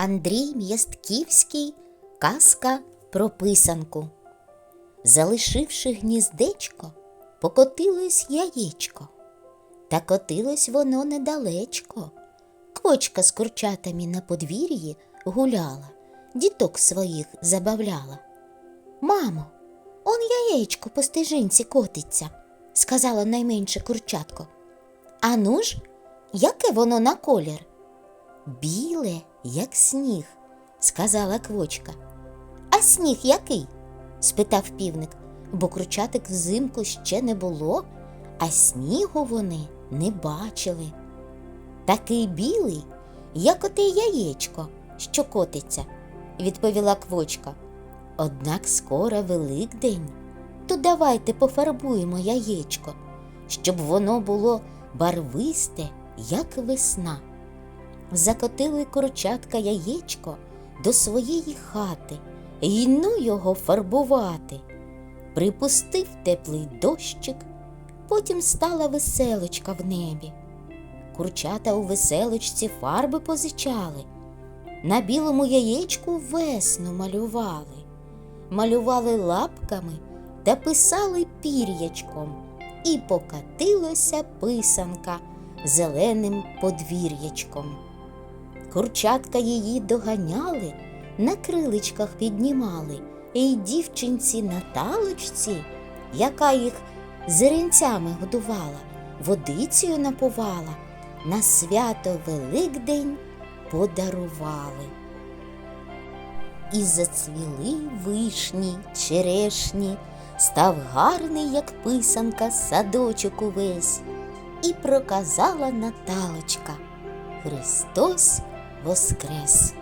Андрій М'ястківський Казка про писанку. Залишивши гніздечко, покотилось яєчко. Та котилось воно недалечко. Квочка з курчатами на подвір'ї гуляла, діток своїх забавляла. Мамо, он яєчко по стежинці котиться, сказала найменше курчатко. Ану ж, яке воно на колір? Біле, як сніг, сказала квочка. А сніг який? спитав півник, бо кручатик взимку ще не було, а снігу вони не бачили. Такий білий, як оте яєчко, що котиться, відповіла квочка. Однак скоро Великдень, то давайте пофарбуємо яєчко, щоб воно було барвисте, як весна. Закотили курчатка яєчко до своєї хати й ну його фарбувати. Припустив теплий дощик, потім стала веселочка в небі. Курчата у веселочці фарби позичали, на білому яєчку весну малювали, малювали лапками та писали пір'ячком, і покатилася писанка зеленим подвір'ячком. Курчатка її доганяли, на криличках піднімали, і дівчинці на талочці, яка їх зеренцями годувала, водицею напувала, на свято Великдень подарували. І зацвіли вишні, черешні, став гарний, як писанка, садочок увесь, і проказала Наталочка. Христос воскрес!